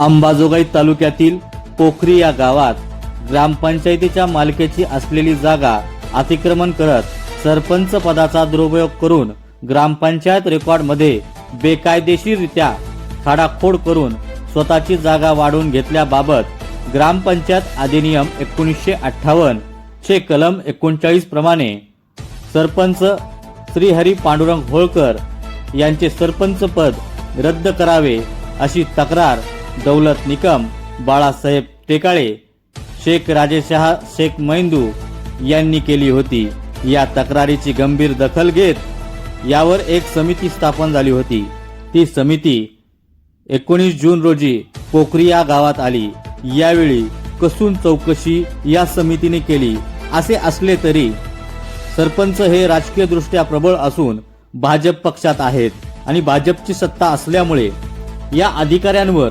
अंबाजोगाई तालुक्यातील पोखरी या गावात ग्रामपंचायतीच्या मालकीची असलेली जागा अतिक्रमण करत सरपंच पदाचा दुरुपयोग करून ग्रामपंचायत रेकॉर्डमध्ये बेकायदेशीररित्या खाडाखोड करून स्वतःची जागा वाढवून घेतल्याबाबत ग्रामपंचायत अधिनियम एकोणीसशे अठ्ठावन्न चे कलम एकोणचाळीस प्रमाणे सरपंच श्रीहरी पांडुरंग होळकर यांचे सरपंच पद रद्द करावे अशी तक्रार दौलत निकम बाळासाहेब टेकाळे शेख राजेशहा शेख मैंदू यांनी केली होती. या तक्रारीची गंभीर दखल घेत यावर एक समिती स्थापन झाली होती. ती समिती एकोणीस जून रोजी पोखरिया गावात आली. यावेळी कसून चौकशी या समितीने केली. असे असले तरी सरपंच हे राजकीय दृष्ट्या प्रबळ असून भाजप पक्षात आहेत आणि भाजपची सत्ता असल्यामुळे या अधिकाऱ्यांवर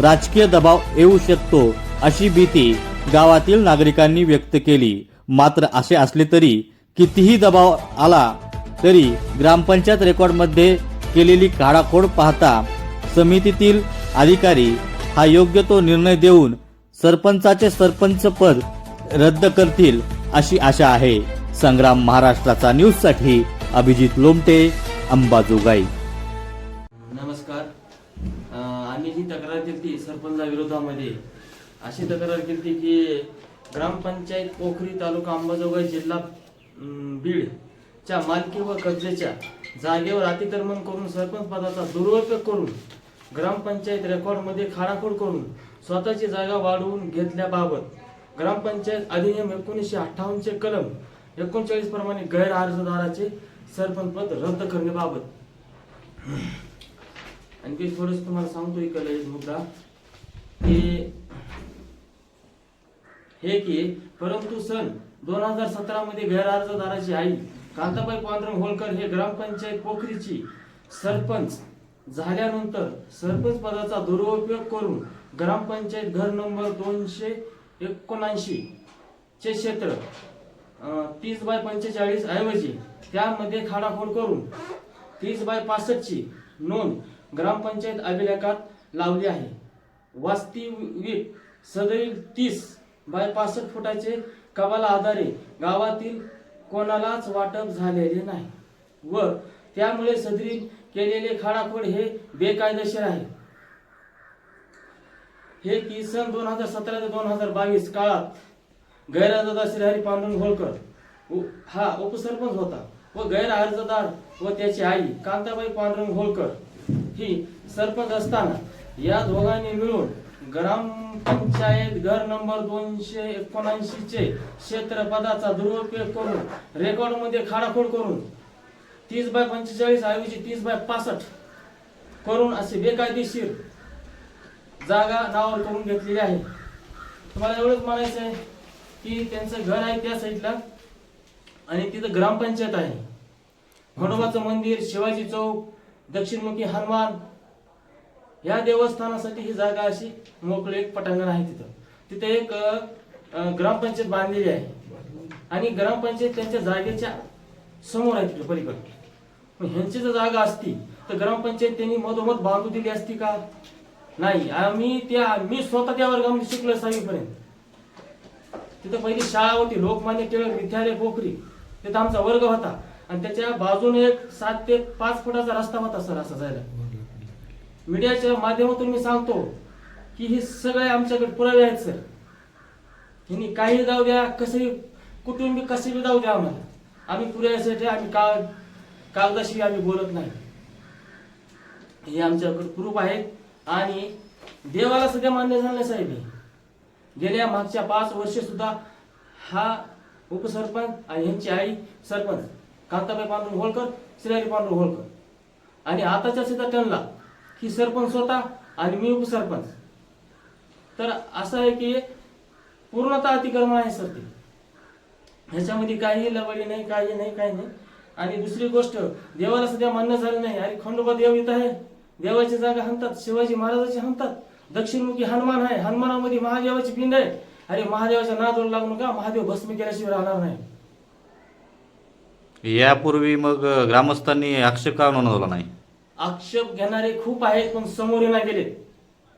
राजकीय दबाव येऊ शकतो अशी भीती गावातील नागरिकांनी व्यक्त केली. मात्र असे असले तरी कितीही दबाव आला तरी ग्रामपंचायत रेकॉर्डमध्ये केलेली काढाखोड पाहता समितीतील अधिकारी हा योग्य तो निर्णय देऊन सरपंचाचे सरपंच पद रद्द करतील अशी आशा आहे. संग्राम महाराष्ट्राचा न्यूजसाठी अभिजित लोमटे अंबाजोगाई. आम्ही तक्रार केली सरपंचा विरोधामध्ये. अशी तक्रार केली की ग्रामपंचायत पोखरी तालुका अंबाजोगाई जिल्हा बीड च्या मालकी व कब्जेच्या जागेवर अतिक्रमण करून सरपंच पदाचा दुरुपयोग करून ग्रामपंचायत रेकॉर्डमध्ये खाडाखोड करून स्वतःची जागा वाढवून घेतल्याबाबत ग्रामपंचायत अधिनियम एकोणीसशे अठ्ठावन्नचे कलम एकोणचाळीस प्रमाणे गैर अर्जदाराचे सरपंच पद रद्द करण्याबाबत आणखी थोडस तुम्हाला सांगतो इकडे एक मुद्दा. की हे की परंतु सन दोन हजार सतरा मध्ये गैरअर्जदाराची आई कांताबाई पांडुरंग होळकर हे ग्रामपंचायत पोखरीची सरपंच झाल्यानंतर सरपंच पदाचा दुरुपयोग करून ग्रामपंचायत घर नंबर दोनशे एकोणऐंशी चे क्षेत्र तीस बाय पंचेचाळीस ऐवजी त्यामध्ये खाडाखोड करून तीस बाय पासष्ट ची नोंद ग्रामपंचायत अभिलेखात लावली आहे. वास्तविक सदरील तीस बाय पासष्ट फुटाचे कबाला आधारे गावातील कोणालाच वाटप झालेले नाही व त्यामुळे सदरी केलेले खाडाखोड हे बेकायदेशीर आहे. हे की सन दोन हजार सतरा ते दोन हजार बावीस काळात गैरअर्जदार श्रीहरी पांडुरंग होळकर उ- हा उपसरपंच होता व गैरअर्जदार व त्याची आई कांताबाई पांडुरंग होळकर ही सरपंच असताना या दोघांनी मिळून ग्रामपंचायत घर नंबर दोनशे एकोणऐंशी चे क्षेत्र पदाचा दुरुपयोग करून रेकॉर्डमध्ये खाडाखोड करून तीस बाय पंचेचाळीस ऐवजी तीस बाय पासष्ट करून असे बेकायदेशीर जागा नावावर करून घेतलेली आहे. तुम्हाला एवढंच म्हणायचं आहे की त्यांचं घर आहे त्या साईडला आणि तिथं ग्रामपंचायत आहे. खंडोबाचं मंदिर शिवाजी चौक दक्षिणमुखी हनुमान या देवस्थानासाठी ही जागा अशी मोकळी एक पटांगण आहे तिथं. तिथे एक ग्रामपंचायत बांधलेली आहे. आणि ग्रामपंचायत त्यांच्या जागेच्या समोर आहे तिथे पलीकडे. ह्यांची जर जागा असती तर ग्रामपंचायत त्यांनी मधोमध बांधू दिली असती का? नाही. आम्ही त्या मी स्वतः त्या वर्गामध्ये शिकलो सहावीपर्यंत. तिथं पहिली शाळा होती लोकमान्य टिळक विद्यालय पोखरी. तिथं आमचा वर्ग होता. आणि त्याच्या बाजूने एक सात ते पाच फुटाचा रस्ता होता सर असा जायला. मीडियाच्या माध्यमातून मी सांगतो की हे सगळे आमच्याकडे पुरावे आहेत सर. यांनी काही जाऊ द्या कसंही कुठून बी कसे बी जाऊ द्या आम्हाला. आम्ही पुराव्यासाठी आम्ही का कागदाशी आम्ही बोलत नाही. हे आमच्याकडे प्रूफ आहेत आणि देवाला सध्या मान्य झालं साहेब. गेल्या मागच्या पाच वर्ष सुद्धा हा उपसरपंच आणि यांची आई सरपंच. कांताबाई पांडुर होळकर श्रीहरी पांडुर होळकर. आणि आताच्या सुद्धा टनला ही सरपंच स्वतः आणि मी उपसरपंच. तर असं आहे की पूर्णतः अतिक्रमण आहे सर ते. ह्याच्यामध्ये काही लवडी नाही काही नाही काही नाही. आणि दुसरी गोष्ट देवाला सध्या मान्य झालं नाही. अरे खंडोबा देव इथं आहे. देवाची जागा हाणतात शिवाजी महाराजाची हाणतात. दक्षिणमुखी हनुमान आहे. हनुमानामध्ये महादेवाची पिंड आहे. अरे महादेवाच्या नादोड लागू नका. महादेव भस्म केल्याशिवाय राहणार नाही. यापूर्वी मग ग्रामस्थांनी आक्षेप का नोंदवला नाही? आक्षेप घेणारे खूप आहेत पण समोर येणार गेलेत.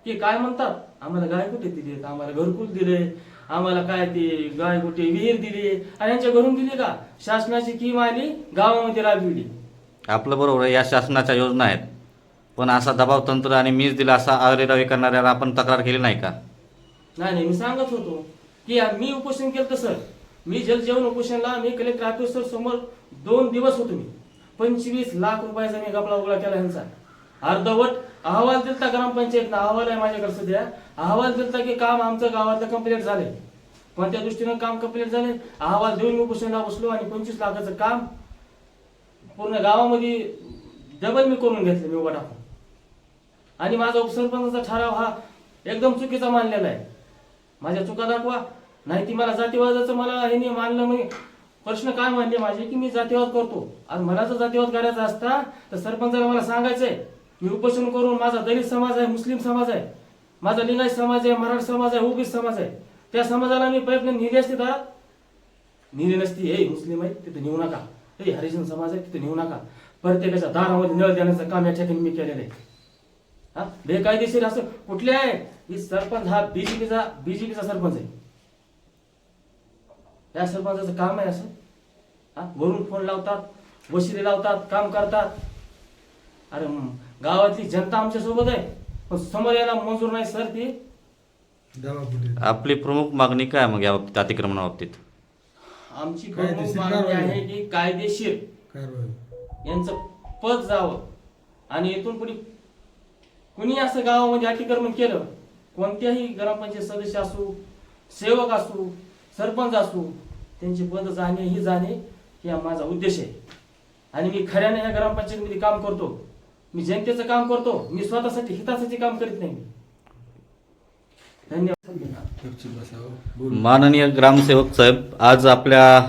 की काय म्हणतात? आम्हाला गाय कुठे दिली? आम्हाला घरकुल दिले. आम्हाला काय ते गाय कुठे विहीर दिली? आणि यांच्या घरून दिली का? शासनाची स्कीम आली गावामध्ये राबविली. आपलं बरोबर आहे या शासनाच्या योजना आहेत. पण असा दबाव तंत्र आणि मीच दिला असा आरेरावी करणाऱ्याला आपण तक्रार केली नाही का? नाही नाही मी सांगत होतो. की आ- मी उपोषण केलं सर मी जलजीवन उपोषणला मी कलेक्टर ऑफिसर समोर दोन दिवस होतो मी. पंचवीस लाख रुपयाचा मी गपला गोळा केला ह्यांचा. अर्धवट अहवाल दिलता ग्रामपंचायतनं अहवाल आहे माझ्याकडे सध्या. अहवाल दिलता की काम आमचं गावातलं कंप्लीट झालंय. पण त्या दृष्टीनं काम कंप्लीट झाले अहवाल देऊन मी उपोषणला बसलो आणि पंचवीस लाखाचं काम पूर्ण गावामध्ये डबल मी करून घेतलं मी उभा टाकून आणि माझा उपसरपंचा ठराव हा एकदम चुकीचा मानलेला आहे. माझ्या चुका दाखवा. नाही ती मला जातीवादाचं मला हे नाही मानलं म्हणजे प्रश्न काय मानले माझे? की मी जातीवाद करतो. आणि मला जर जातीवाद करायचा असता तर सरपंचाला मला सांगायचंय मी उपोषण करून माझा दलित समाज आहे मुस्लिम समाज आहे माझा लिंगायत समाज आहे मराठा समाज आहे ओबीसी समाज आहे. त्या समाजाला मी प्रयत्न नेले असते दारात नेले नसती ए मुस्लिम आहे तिथे नेऊ नका. हे हरिजन समाज आहे तिथे नेऊ नका. प्रत्येकाच्या दारामध्ये नळ देण्याचं काम या ठिकाणी मी केलेलं आहे. हा? बेकायदेशीर असं कुठले आहे? की सरपंच हा बीजेपीचा बीजेपीचा सरपंच आहे. या सरपंचाचं काम आहे असं. हा? वरून फोन लावतात वशिले लावतात काम करतात. अरे गावातली जनता आमच्यासोबत आहे पण समोर यायला मंजूर नाही सर ती. आपली प्रमुख मागणी काय मग या बाबतीत अतिक्रमणाबाबतीत आमची कायदेशीर प्रमुख मागणी कारवाई. आहे की कायदेशीर कारवाई. यांचं पद जावं. आणि इथून पुढे कुणी असं गावामध्ये अतिक्रमण केलं कोणत्याही ग्रामपंचायत सदस्य असू सेवक असू सरपंच असू त्यांची पद जाणे ही जाणे हे माझा उद्देश आहे. आणि मी खऱ्याने या ग्रामपंचायतीमध्ये काम करतो. मी जनतेचं काम करतो. मी स्वतःसाठी हितासाठी काम करीत नाही. धन्यवाद. माननीय ग्रामसेवक साहेब आज आपल्या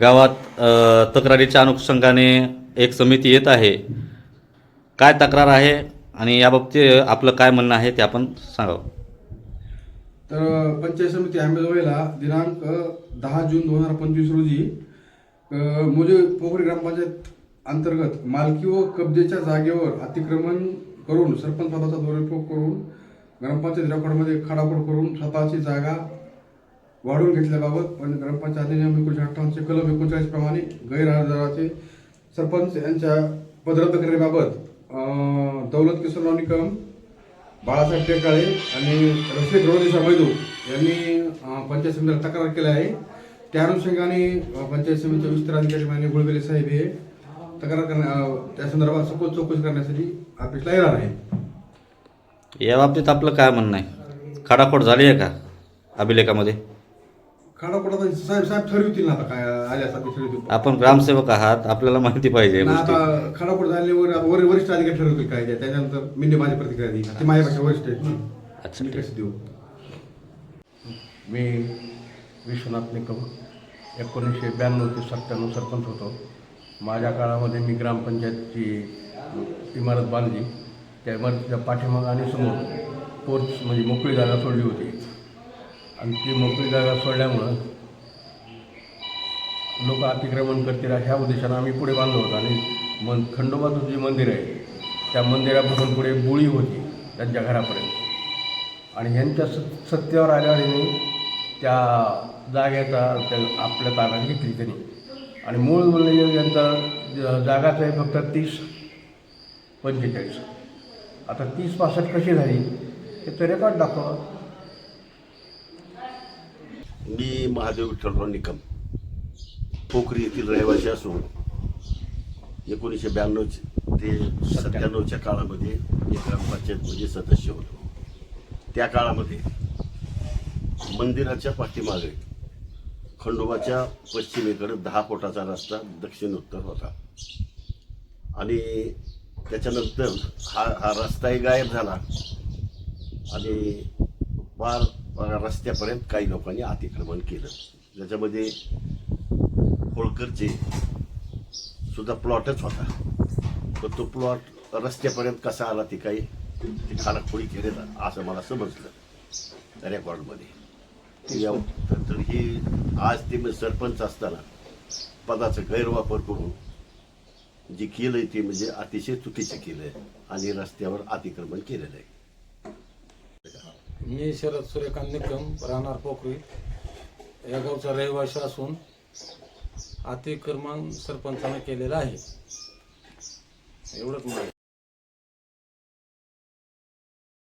गावात अ, तक्रारीच्या अनुषंगाने एक समिती येत आहे. काय तक्रार आहे आणि याबाबतीत आपलं काय म्हणणं आहे ते आपण सांगावं. तर पंचायत समिती आंबेजोगाईला दिनांक दहा जून दोन हजार पंचवीस रोजी मोजे पोखरी ग्रामपंचायत अंतर्गत मालकी व कब्जेच्या जागेवर अतिक्रमण करून सरपंच पदाचा दुरुपयोग करून ग्रामपंचायत रेकॉर्डमध्ये खाडाखोड करून स्वतःची जागा वाढवून घेतल्याबाबत आणि ग्रामपंचायत अधिनियम एकोणीशे अठ्ठावन्नचे कलम एकोणचाळीस प्रमाणे गैरहजराचे सरपंच यांच्या पद रद्द करण्याबाबत दौलत किशोर निकम बाळासाहेब टेकाळे आणि रफिक रोनिसा वैदू यांनी पंचायत समितीला तक्रार केली आहे. त्या अनुषंगाने पंचायत समितीचे विस्तार अधिकारी मान्य गुळबेले साहेब हे तक्रार करण्या त्या संदर्भात सखोल चौकशी करण्यासाठी ऑफिसला येणार आहे या बाबतीत आपलं काय म्हणणं आहे? खाडाखोड झाली आहे का अभिलेखामध्ये? खाडाखोडा तर साहेब साहेब ठरवतील ना आता काय आल्यास आम्ही ठरवतील. आपण ग्रामसेवक आहात आपल्याला माहिती पाहिजे ना गोष्टी. आता खाडाखोड झाल्यावर आता वर वरिष्ठ अधिकारी ठरवतील काय ते. त्याच्यानंतर मी माझी प्रतिक्रिया देईन ती माझ्यापेक्षा वरिष्ठ आहेत. अच्छा. मी ठीक कशी देऊ? मी विश्वनाथ निकम एकोणीसशे ब्याण्णव ते सत्त्याण्णव सरपंच होतो. माझ्या काळामध्ये मी ग्रामपंचायतची इमारत बांधली. त्या इमारतीच्या पाठीमागं आणि समोर पोर्च म्हणजे मोकळी जागा सोडली होती. आणि ती मोकळी जागा सोडल्यामुळं लोक अतिक्रमण करतील ह्या उद्देशानं आम्ही पुढे बांधलो होतो. आणि मन खंडोबाचं जे मंदिर आहे त्या मंदिरापासून पुढे बुळी होती त्यांच्या घरापर्यंत. आणि ह्यांच्या स- सत्तेवर आल्यावर यांनी त्या जागेचा त्या आपल्या ताब्यात घेतली त्यांनी. आणि मूळ म्हणजे यांचा ज- जागाच आहे फक्त तीस पंचेचाळीस. आता तीस पासष्ट कशी झाली हे तर रेकॉर्ड दाखवा. मी महादेव विठ्ठलराव निकम. पोखरी येथील रहिवासी असून एकोणीसशे ब्याण्णव ते सत्त्याण्णवच्या काळामध्ये मी ग्रामपंचायतमध्ये सदस्य होतो. त्या काळामध्ये मंदिराच्या पाठीमागे खंडोबाच्या पश्चिमेकडे दहा फुटाचा रस्ता दक्षिण उत्तर होता. आणि त्याच्यानंतर हा हा रस्ताही गायब झाला. आणि फार पार रस्त्यापर्यंत काही लोकांनी अतिक्रमण केलं. ज्याच्यामध्ये होळकरचे सुद्धा प्लॉटच होता. पण तो प्लॉट रस्त्यापर्यंत कसा आला ते काही ते खालाखोळी केलेला असं मला समजलं रेकॉर्डमध्ये तर तर ही आज ते मी सरपंच असताना पदाचा गैरवापर करून जे केलंय ते म्हणजे अतिशय चुकीचं केलंय आणि रस्त्यावर अतिक्रमण केलेलं आहे. मी शरद सूर्यकांत निकम राहणार पोखरी. या गावचा रहिवासी असून अतिक्रमण सरपंचाने केलेलं आहे. एवढंच मला